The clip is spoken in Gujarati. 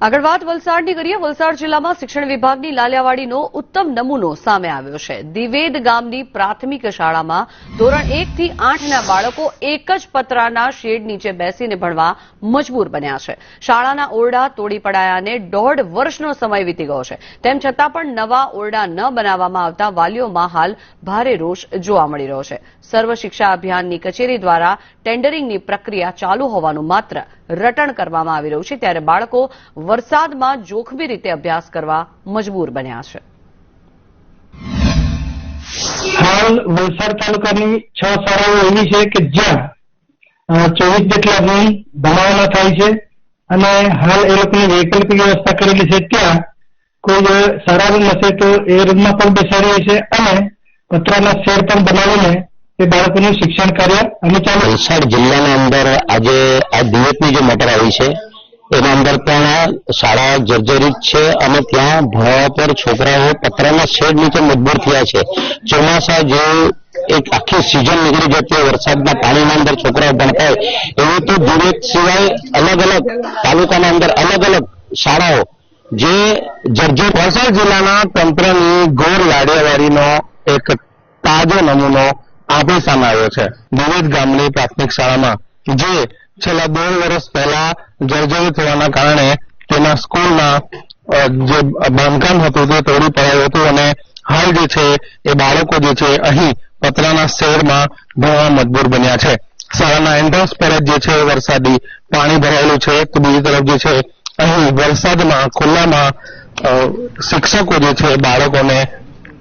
આગળ વાત વલસાડની કરીએ. વલસાડ જિલ્લામાં શિક્ષણ વિભાગની લાલિયાવાડીનો ઉત્તમ નમૂનો સામે આવ્યો છે. દિવેદ ગામની પ્રાથમિક શાળામાં ધોરણ એક આઠના બાળકો એક જ પતરાના શેડ નીચે બેસીને ભણવા મજબૂર બન્યા છે. શાળાના ઓરડા તોડી પડાયાને દોઢ વર્ષનો સમય વીતી ગયો છે. તેમ છતાં પણ નવા ઓરડા ન બનાવવામાં આવતા વાલીઓમાં હાલ ભારે રોષ જોવા મળી રહ્યો છે. સર્વ શિક્ષા અભિયાનની કચેરી દ્વારા ટેન્ડરિંગની પ્રક્રિયા ચાલુ હોવાનું માત્ર રટણ કરવામાં આવી રહ્યું છે. ત્યારે બાળકો વરસાદમાં જોખમી રીતે અભ્યાસ કરવા મજબૂર બન્યા છે. હાલ વલસાડ તાલુકાની છ શાળાઓ એવી છે કે જ્યાં ચોવીસ જેટલા રૂમ બનાવવાના થાય છે અને હાલ એ લોકોની વૈકલ્પિક વ્યવસ્થા કરેલી છે ત્યાં કોઈ સારા રૂમ હશે તો એ રૂમમાં પણ બેસાડી છે અને પતરાના શેડ પણ બનાવીને એ બાળકોનું શિક્ષણ કાર્ય અને ચાલુ વલસાડ જિલ્લાના અંદર આજે આ દિવસની જે મટર આવી છે એના અંદર પણ શાળા જર્જરિત છે અને ત્યાં ભણવા પર છોકરાઓ પતરાના શેડ નીચે મજબૂર થયા છે. ચોમાસા જે એક આખી સિઝન નીકળી જતી હોય વરસાદના પાણીના અંદર છોકરાઓ ભણતા હોય, એવું તો દિવેટ સિવાય અલગ અલગ તાલુકાના અંદર અલગ અલગ શાળાઓ જે જર્જર વલસાડ જિલ્લાના તંત્રની ગોર લાડિયાવાડીનો એક તાજો નમૂનો આપણી સામે આવ્યો છે. વિવિધ ગામની પ્રાથમિક શાળામાં જે છેલ્લા દોઢ વર્ષ પહેલા જર્જરિત થવાના કારણે તેના સ્કૂલના જે બાંધકામ હતું તે તોડી પડાયું હતું અને હાલ જે છે એ બાળકો જે છે અહીં પતરાના શહેરમાં ભણવા મજબૂર બન્યા છે. શાળાના એન્ટ્રન્સ પર જ જે છે વરસાદી પાણી ભરાયેલું છે તો બીજી તરફ જે છે અહીં વરસાદમાં, ખુલ્લામાં શિક્ષકો જે છે બાળકોને